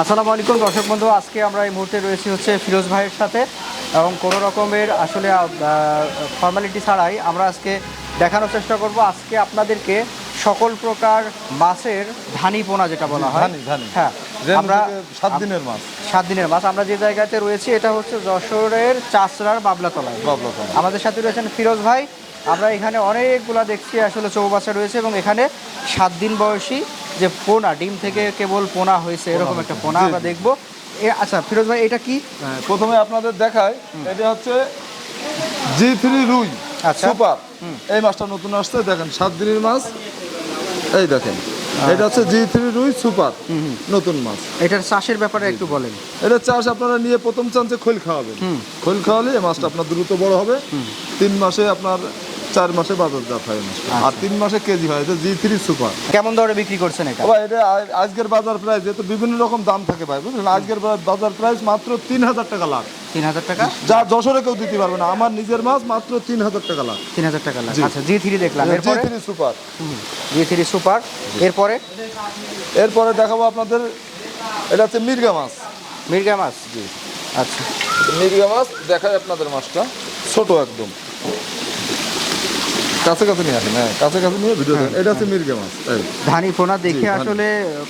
আসসালামু আলাইকুম দর্শক বন্ধু আজকে আমরা এই মুহূর্তে রয়েছি হচ্ছে ফিরোজ ভাইয়ের সাথে এবং কোনো রকমের আসলে ফর্মালিটি ছাড়াই আমরা আজকে দেখানোর চেষ্টা করব। আজকে আপনাদেরকে সকল প্রকার মাছের ধানি পোনা যেটা বলা হয়। হ্যাঁ আমরা সাত দিনের মাছ। সাত দিনের মাছ। আমরা যে জায়গাতে রয়েছি এটা হচ্ছে যশোরের চাষরার বাবলাতলায়। বাবলাতলা। আমাদের সাথে রয়েছেন ফিরোজ ভাই। আমরা এখানে অনেকগুলা দেখছি আসলে চৌবাচ্চা রয়েছে এবং এখানে সাত দিন বয়সী যে পোনা ডিম থেকে কেবল পোনা হয়েছে এরকম একটা পোনা আমরা দেখব। আচ্ছা ফিরোজ ভাই এটা কি? হ্যাঁ, প্রথমে আপনাদের দেখায় এটা হচ্ছে জি থ্রি রুই আচ্ছা। সুপার। এই মাছটা নতুন আসছে দেখেন সাত দিনের মাছ। এই দেখেন এটা হচ্ছে জি থ্রি রুই সুপার। নতুন মাছ। এটার চাষের ব্যাপারে একটু বলেন। এটা চাষ আপনারা নিয়ে প্রথম চান্সে খোল খাওয়াবেন। খোল খাওয়ালে মাছটা আপনার দ্রুত বড় হবে। তিন মাসে আপনার চার মাসে বাজারজাত হয় এই মাছটা। আর তিন মাসে কেজি হয় এটা জি থ্রি সুপার কেমন দরে বিক্রি করছেন এটা? ভাই এটা আজকের বাজার প্রাইস যেহেতু বিভিন্ন রকম দাম থাকে ভাই বুঝলেন? আজকের বাজার প্রাইস মাত্র তিন হাজার টাকা লাখ। তিন হাজার টাকা? যা যশোরে কেউ দিতে পারবে না আমার নিজের মাছ মাত্র তিন হাজার টাকা লাখ। তিন হাজার টাকা লাখ। আচ্ছা জি থ্রি দেখলাম। জি এরপরে? থ্রি সুপার জি থ্রি সুপার এরপরে? এরপরে দেখাবো আপনাদের এটা হচ্ছে মির্গা মাছ। মির্গা মাছ? জি। আচ্ছা। মির্গা মাছ দেখায় আপনাদের মাছটা। ছোট একদম। কাছে কাছে নিয়ে আসেন হ্যাঁ কাছে কাছে নিয়ে ভিডিও দেখেন এটা হচ্ছে মির্গা মাছ ধানি পোনা দেখে আসলে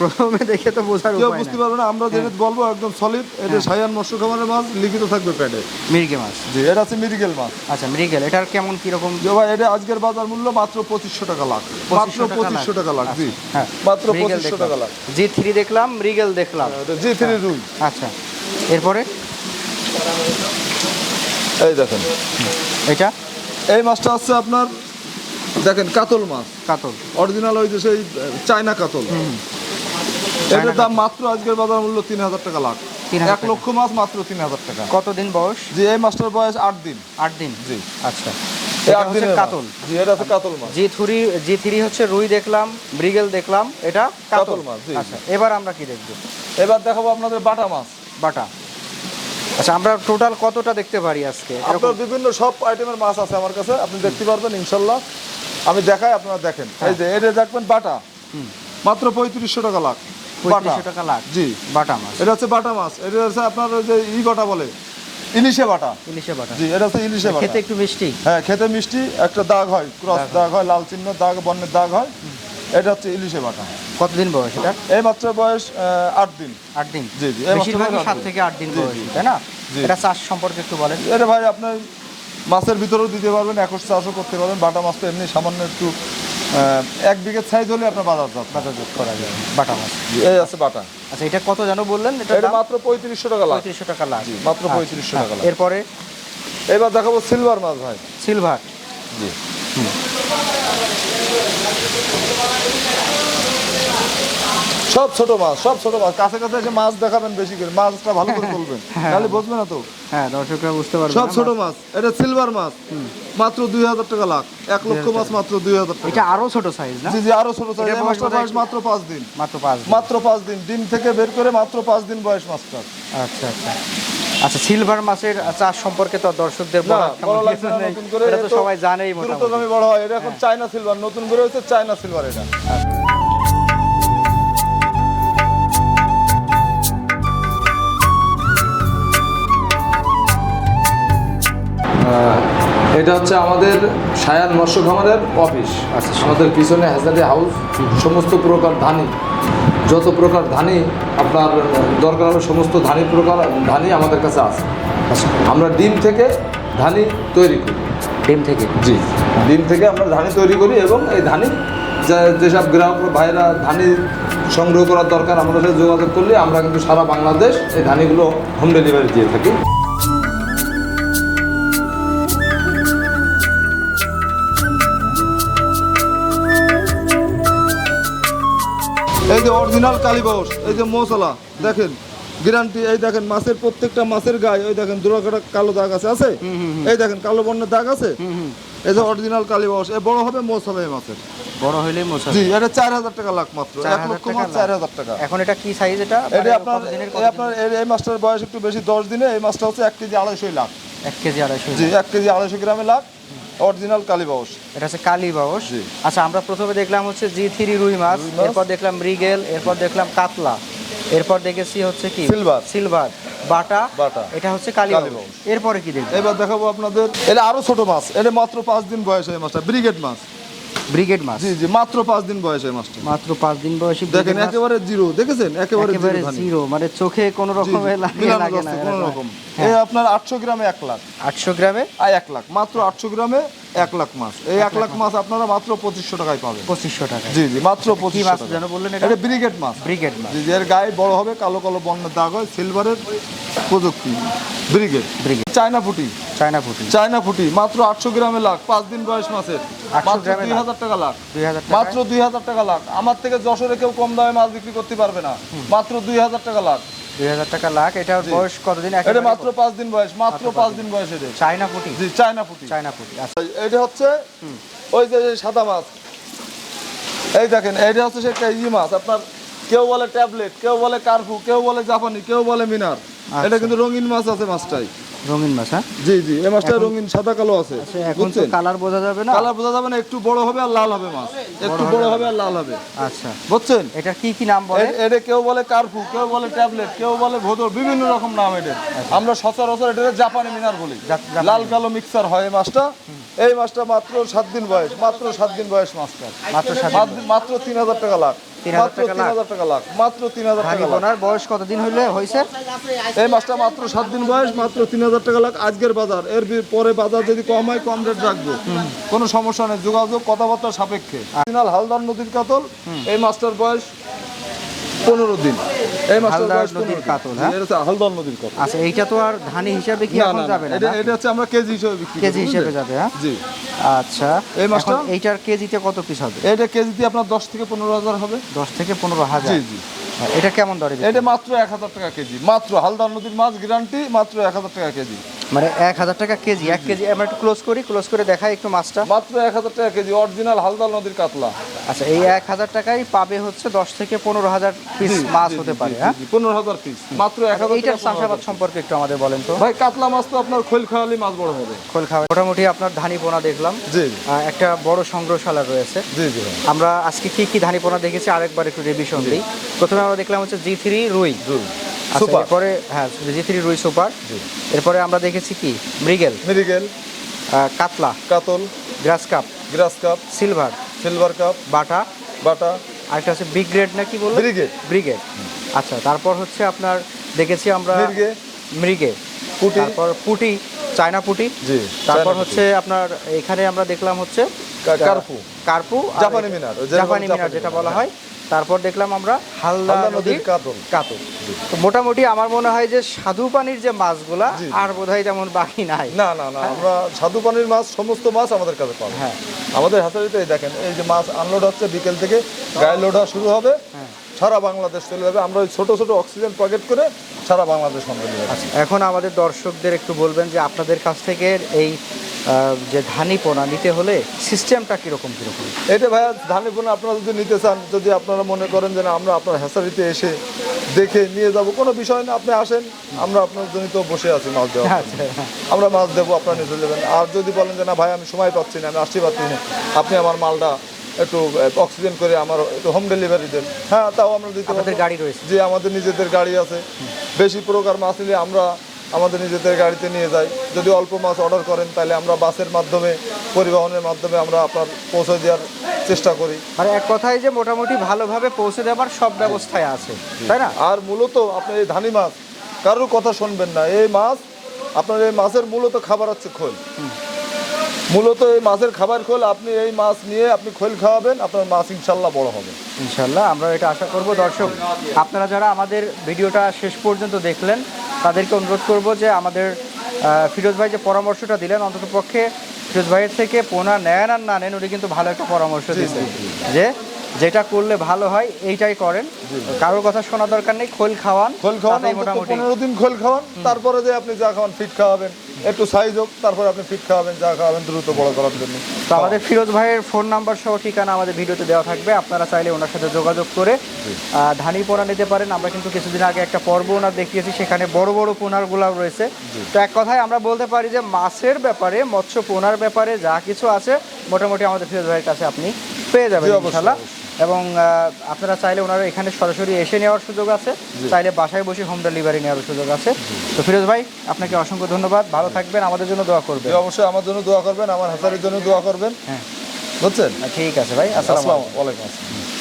প্রথমে দেখে তো বোঝার উপায় বুঝতে পারবে না আমরা যেটা বলব একদম সলিড এটা সায়ান মৎস্য খামারের মাছ লিখিত থাকবে প্যাডে মির্গে মাছ। জি এটা হচ্ছে মির্গেল মাছ। আচ্ছা মৃগেল এটার কেমন কীরকম যে ভাই এটা আজকের বাজার মূল্য মাত্র পঁচিশশো টাকা লাখ। মাত্র 2500 টাকা লাখ জি। হ্যাঁ মাত্র মৃগেল পঁচিশশো দেখলাম। টাকা লাখ। জি থ্রি দেখলাম মৃগেল দেখলাম। জি থ্রি রুই। আচ্ছা এরপরে? এই দেখেন। এটা? এই মাছটা হচ্ছে আপনার দেখেন কাতল মাছ। কাতল। অরিজিনাল ওই যে সেই চায়না কাতল। এটার দাম মাত্র আজকের বাজার মূল্য তিন হাজার টাকা লাখ। 3,000 এক লক্ষ মাছ মাত্র তিন হাজার টাকা। কতদিন বয়স? জি এই মাছটার বয়স আট দিন। আট দিন? জি। আচ্ছা। কাতল। জি এটা হচ্ছে কাতল মাছ। জি থ্রি জি থ্রি হচ্ছে রুই দেখলাম দেখলাম এটা কাতল। কাতল মাছ, আচ্ছা এবার আমরা কি দেখব? এবার দেখাবো আপনাদের বাটা মাছ। বাটা। আচ্ছা আমরা টোটাল কতটা দেখতে পারি আজকে? আপনার বিভিন্ন সব আইটেমের মাছ আছে আমার কাছে আপনি দেখতে পারবেন ইনশাল্লাহ। আমি দেখাই আপনারা দেখেন। এই যে এটা দেখবেন বাটা। মাত্র পঁয়ত্রিশশো টাকা লাখ। বাটা। টাকা লাখ। জি। বাটা মাছ। এটা হচ্ছে বাটা মাছ। এটা হচ্ছে আপনার যে ই বাটা বলে ইলিশে বাটা। ইলিশে বাটা। জি এটা হচ্ছে ইলিশে বাটা। খেতে একটু মিষ্টি। হ্যাঁ খেতে মিষ্টি একটা দাগ হয় ক্রস দাগ হয়। লাল চিহ্ন দাগ বর্ণের দাগ হয়। এটা হচ্ছে ইলিশে বাটা। কতদিন বয়স এটা? এই মাত্র বয়স আট দিন। আট দিন। জি, জি, বেশিরভাগই সাত থেকে আট দিন বয়স তাই না? এটা চাষ সম্পর্কে একটু বলেন। এটা ভাই আপনার মাছের ভিতরেও দিতে পারবেন একশ চাষও করতে পারবেন বাটা মাছ তো এমনি সামান্য একটু এক বিঘের সাইজ হলে আপনার বাজার যাত বাজারজাত করা যায় বাটা মাছ। এই আছে বাটা। আচ্ছা এটা কত জানো বললেন? এটা মাত্র পঁয়ত্রিশশো টাকা লাখ। পঁয়ত্রিশশো টাকা জি, মাত্র পঁয়ত্রিশশো টাকা। এরপরে? এবার দেখাবো সিলভার মাছ ভাই। সিলভার। জি। সব ছোট মাছ সব ছোট মাছ। কাছে কাছে এসে মাছ দেখাবেন বেশি করে মাছটা ভালো করে বলবেন। তাহলে বুঝবে না তো? হ্যাঁ দর্শকরা বুঝতে পারবে সব ছোট মাছ- এটা সিলভার মাছ। মাত্র দুই হাজার টাকা লাখ। এক লক্ষ মাছ মাত্র দুই হাজার টাকা। এটা আরও ছোট সাইজ না? জি জি আরও ছোট এই বয়স মাছটা বয়স মাত্র পাঁচ দিন। মাত্র পাঁচ দিন। মাত্র পাঁচ দিন। ডিম থেকে বের করে মাত্র পাঁচ দিন বয়স মাছটা আচ্ছা আচ্ছা। আচ্ছা সিলভার মাছের চাষ সম্পর্কে তো দর্শকদের লাগছে না নতুন করে এটা তো সবাই জানেই মোটামুটি। হ্যাঁ। বড় হয়। এটা এখন চায়না সিলভার নতুন করে হচ্ছে চায়না সিলভার এটা। এটা হচ্ছে আমাদের সায়ান মৎস্য খামারের অফিস আচ্ছা। আমাদের পিছনে হ্যাজারি হাউস সমস্ত প্রকার ধানি যত প্রকার ধানি আপনার দরকার হবে সমস্ত ধানি প্রকার ধানি আমাদের কাছে আছে। আমরা ডিম থেকে ধানি তৈরি করি। ডিম থেকে? জি ডিম থেকে আমরা ধানি তৈরি করি এবং এই ধানি যেসব গ্রাহক ভাইরা ধানি সংগ্রহ করার দরকার আমাদের সাথে যোগাযোগ করলে আমরা কিন্তু সারা বাংলাদেশ এই ধানিগুলো হোম ডেলিভারি দিয়ে থাকি। এই যে অরিজিনাল কালীবাস এই যে মশলা দেখেন গ্যারান্টি এই দেখেন মাছের প্রত্যেকটা মাছের গায়ে ওই দেখেন দুরাকাটা কালো দাগ আছে আছে? এই দেখেন কালো বর্ণের দাগ আছে? এই যে অরিজিনাল কালীবাস এ বড় হবে মোষ হবে এই মাছের। বড় হইলেই মোছা জি এটা চার হাজার টাকা লাখ মাত্র চার এক হাজার লক্ষ টাকা মাছ লাখ। চার হাজার টাকা। এখন এটা কি সাইজ এটা? এটা মানে আপনার আপনার এই- মাছটার বয়স একটু বেশি দশ দিনে এই মাছটা হচ্ছে এক কেজি আড়াইশোই লাখ। দিন? এক কেজি আড়াইশো জি এক কেজি আড়াইশো গ্রামে লাখ। অরিজিনাল কালীবাউস এটা হচ্ছে কালীবাউস। আচ্ছা আমরা প্রথমে দেখলাম হচ্ছে জি থ্রি রুই মাছ এরপর দেখলাম মৃগেল এরপর দেখলাম কাতলা। এরপর দেখেছি হচ্ছে কি? সিলভার। সিলভার। বাটা। বাটা। এটা হচ্ছে কালী কালীবাউস। এরপরে কি দেখবেন এবার দেখাবো আপনাদের। এটা আরও ছোট মাছ। এটা মাত্র পাঁচ দিন বয়স এই মাছটা। ব্রিগেড মাছ। ব্রিগেড মাছ। জি জি মাত্র পাঁচ দিন বয়স এই মাছটা। মাত্র পাঁচ দিন বয়সী দেখেন একেবারে জিরো দেখেছেন? একেবারে জিরো মানে চোখে কোনো রকমের লাগে না কোনো রকম। হ্যাঁ। এই আপনার আটশো গ্রামে এক লাখ। আটশো গ্রামে? আর এক লাখ মাত্র আটশো গ্রামে এক লাখ মাছ। এই এক লাখ মাছ আপনারা মাত্র পঁচিশশো টাকায় পাবেন। পঁচিশশো টাকা জি জি মাত্র কি মাছ যেন বললেন এটা? ব্রিগেড মাছ। ব্রিগেড মাছ। জি এর গায়ে বড় হবে কালো কালো বর্ণের দাগ হয় সিলভারের প্রযুক্তি। ব্রিগেড। ব্রিগেড। চায়না ফুটি চায়না পুঁটি চায়না ফুটি মাত্র আটশো গ্রামে লাখ পাঁচ দিন বয়স মাছের। 800 মাত্র গ্রামে দুই লাখ। হাজার টাকা লাখ। মাত্র দুই হাজার টাকা লাখ। আমার থেকে যশোরে কেউ কম দামে মাছ বিক্রি করতে পারবে না। মাত্র দুই হাজার টাকা লাখ। দুই হাজার টাকা লাখ এটার জি। বয়স কতদিন? এটা মাত্র পাঁচ দিন বয়স মাত্র পাঁচ দিন। বয়স চায়না পুঁটি জি চায়না ফুটি চায়না পুঁটি আচ্ছা। এটা হচ্ছে ওই যে সাদা মাছ। এই দেখেন এইটা হচ্ছে ই মাছ। আপনার কেউ বলে ট্যাবলেট কেউ বলে কার্ফু কেউ বলে জাপানি কেউ বলে মিনার। এটা কিন্তু রঙিন মাছ আছে মাছটাই। রঙিন মাছ হ্যাঁ? জি জি এই মাছটা রঙিন সাদা কালো আছে আচ্ছা, এখন তো কালার বোঝা যাবে না? কালার বোঝা যাবে না একটু বড় হবে আর লাল হবে মাছ। একটু বড় হবে আর লাল হবে। আচ্ছা। বুঝছেন? এটা কি কি নাম বলে? এটা কেউ বলে কার্ফু কেউ বলে ট্যাবলেট কেউ বলে ভোদর বিভিন্ন রকম নাম এটা আমরা সচরাচর এটা জাপানি মিনার বলি। লাল কালো মিক্সার হয় এই মাছটা। এই মাছটা মাত্র সাত দিন বয়স মাত্র সাত দিন বয়স মাছটা মাত্র মাত্র তিন হাজার টাকা লাখ। 3000 মাত্র তিন হাজার টাকা লাখ। মাত্র তিন হাজার টাকা লাখ। বয়স কতদিন হইলে হয়েছে এই মাছটা মাত্র সাত দিন বয়স মাত্র তিন হাজার টাকা লাখ আজকের বাজার। এর পরে বাজার যদি কম হয় কম রেট রাখব। কোনো সমস্যা নেই যোগাযোগ কথাবার্তা সাপেক্ষে। হালদার নদীর কাতল এই মাছটার বয়স পনেরো দিন। এই মাছটার হালদার বয়স নদীর কাতল, হ্যাঁ? এটা হালদার নদীর কাতল। আচ্ছা এইটা তো আর ধানি হিসাবে কি এখন না, না, যাবে না এটা হচ্ছে আমরা কেজি হিসেবে বিক্রি কেজি হিসেবে? যাবে হ্যাঁ? জি। আচ্ছা। এই মাছটা? এইটার কেজিতে কত পিস হবে? এটা কেজিতে আপনার দশ থেকে পনেরো হাজার হবে। দশ থেকে পনেরো হাজার। জি জি। হ্যাঁ, এটা কেমন দরে এটা মাত্র এক হাজার টাকা কেজি। মাত্র হালদার নদীর মাছ গ্যারান্টি মাত্র এক হাজার টাকা কেজি। মানে এক হাজার টাকা কেজি এক কেজি আমরা একটু ক্লোজ করি ক্লোজ করে দেখাই একটু মাছটা। মাত্র এক হাজার টাকা কেজি অরিজিনাল হালদার নদীর কাতলা। আচ্ছা এই এক হাজার টাকাই পাবে হচ্ছে দশ থেকে পনেরো হাজার পিস মাছ হতে পারে হ্যাঁ? পনেরো হাজার পিস মাত্র এক হাজার এইটার চাষাবাদ সম্পর্কে একটু আমাদের বলেন তো। ভাই কাতলা মাছ তো আপনার খোল খাওয়ালি মাছ বড় হবে। খোল খাওয়া মোটামুটি আপনার ধানি পোনা দেখলাম। জি একটা বড় সংগ্রহশালা রয়েছে। জি জি আমরা আজকে কি কি ধানি পোনা দেখেছি আরেকবার একটু রিভিশন দিই। প্রথমে আমরা দেখলাম হচ্ছে জি থ্রি রুই। সুপার। এরপরে হ্যাঁ জি থ্রি রুই সুপার এরপরে আমরা দেখেছি কি? মৃগেল। মৃগেল। কাতলা। কাতল। Grass carp. Grass carp. Silver. Silver carp. বাটা। বাটা। আরেকটা হচ্ছে বিগ গ্রেড না কি ব্রিগেড। ব্রিগেড। আচ্ছা তারপর হচ্ছে আপনার দেখেছি আমরা মির্গে মৃগে। পুটি। তারপর পুটি চায়না পুটি। জি তারপর হচ্ছে আপনার এখানে আমরা দেখলাম হচ্ছে কার্পু। কার্পু জাপানি মিনার, জাপানি জাপানি মিনার যেটা বলা হয়। তারপর দেখলাম আমরা হালদা নদীর কাতল। কাতল। তো মোটামুটি আমার মনে হয় যে সাধু পানির যে মাছগুলা। আর বোধহয় তেমন বাকি নাই। না না না আমরা সাধু পানির মাছ সমস্ত মাছ আমাদের কাছে পাবো হ্যাঁ। আমাদের হাতারিতে দেখেন এই যে মাছ আনলোড হচ্ছে বিকেল থেকে গায়ে লোড হওয়া শুরু হবে। হ্যাঁ। সারা বাংলাদেশ চলে যাবে। আমরা ওই ছোট ছোট অক্সিজেন পকেট করে সারা বাংলাদেশ সঙ্গে নিয়ে আচ্ছা এখন আমাদের দর্শকদের একটু বলবেন যে আপনাদের কাছ থেকে এই যে ধানি পোনা নিতে হলে সিস্টেমটা কীরকম কীরকম? এটা ভাইয়া ধানের পোনা আপনারা যদি নিতে চান যদি আপনারা মনে করেন যে না আমরা আপনার হ্যাসারিতে এসে দেখে নিয়ে যাব কোনো বিষয় না আপনি আসেন আমরা আপনার জন্য তো বসে আছি মাছ দেওয়া আচ্ছা আমরা মাছ দেবো আপনারা নিয়ে চলে যাবেন আর যদি বলেন যে না ভাই আমি সময় পাচ্ছি না আমি আসতে পারছি না আপনি আমার মালটা একটু অক্সিজেন করে আমার একটু হোম ডেলিভারি দেন। হ্যাঁ তাও আমরা দিতে আপনাদের গাড়ি রয়েছে। যে আমাদের নিজেদের গাড়ি আছে। বেশি প্রকার মাছ নিলে আমরা আমাদের নিজেদের গাড়িতে নিয়ে যাই যদি অল্প মাছ অর্ডার করেন তাহলে আমরা বাসের মাধ্যমে পরিবহনের মাধ্যমে আমরা আপনার পৌঁছে দেওয়ার চেষ্টা করি। মানে এক কথায় যে মোটামুটি ভালোভাবে পৌঁছে দেওয়ার সব ব্যবস্থায় আছে তাই না? আর মূলত আপনার এই ধানি মাছ কারোর কথা শুনবেন না। এই মাছ আপনার এই মাছের মূলত খাবার হচ্ছে খোল। মূলত এই মাছের খাবার খোল আপনি এই মাছ নিয়ে আপনি খোল খাওয়াবেন আপনার মাছ ইনশাল্লাহ বড় হবে। ইনশাল্লাহ আমরা এটা আশা করব। দর্শক আপনারা যারা আমাদের ভিডিওটা শেষ পর্যন্ত দেখলেন তাদেরকে অনুরোধ করব যে আমাদের ফিরোজ ভাই যে পরামর্শটা দিলেন অন্তত পক্ষে ফিরোজ ভাইয়ের থেকে পোনা নেন আর না নেন উনি কিন্তু ভালো একটা পরামর্শ দিয়েছেন যে যেটা করলে ভালো হয় এইটাই করেন। কারোর কথা শোনা দরকার নেই খোল খাওয়ান খোল খাওয়ান মোটামুটি। পনেরো দিন খোল খাওয়ান তারপরে যে আপনি যা খাওয়ান ফিট খাওয়াবেন। একটু সাইজ হোক তারপরে আপনি ফিট খাওয়াবেন যা খাওয়াবেন দ্রুত বড় করার জন্য। তো আমাদের ফিরোজ ভাইয়ের ফোন নাম্বার সহ ঠিকানা আমাদের ভিডিওতে দেওয়া থাকবে। আপনারা চাইলে ওনার সাথে যোগাযোগ করে ধানি পোনা নিতে পারেন। আমরা কিন্তু কিছুদিন আগে একটা পর্ব ওনার দেখিয়েছি সেখানে বড় বড় পোনারগুলো রয়েছে। তো এক কথায় আমরা বলতে পারি যে মাছের ব্যাপারে মৎস্য পোনার ব্যাপারে যা কিছু আছে মোটামুটি আমাদের ফিরোজ ভাইয়ের কাছে আপনি পেয়ে যাবেন অবশ্যই। এবং আপনারা চাইলে ওনারা এখানে সরাসরি এসে নেওয়ার সুযোগ আছে। চাইলে বাসায় বসে হোম ডেলিভারি নেওয়ার সুযোগ আছে। তো ফিরোজ ভাই আপনাকে অসংখ্য ধন্যবাদ। ভালো থাকবেন আমাদের জন্য দোয়া করবেন। অবশ্যই আমার জন্য দোয়া করবেন আমার হাসারির জন্য দোয়া করবেন। হ্যাঁ। বুঝছেন? ঠিক আছে ভাই আসসালামু আলাইকুম আসসালাম।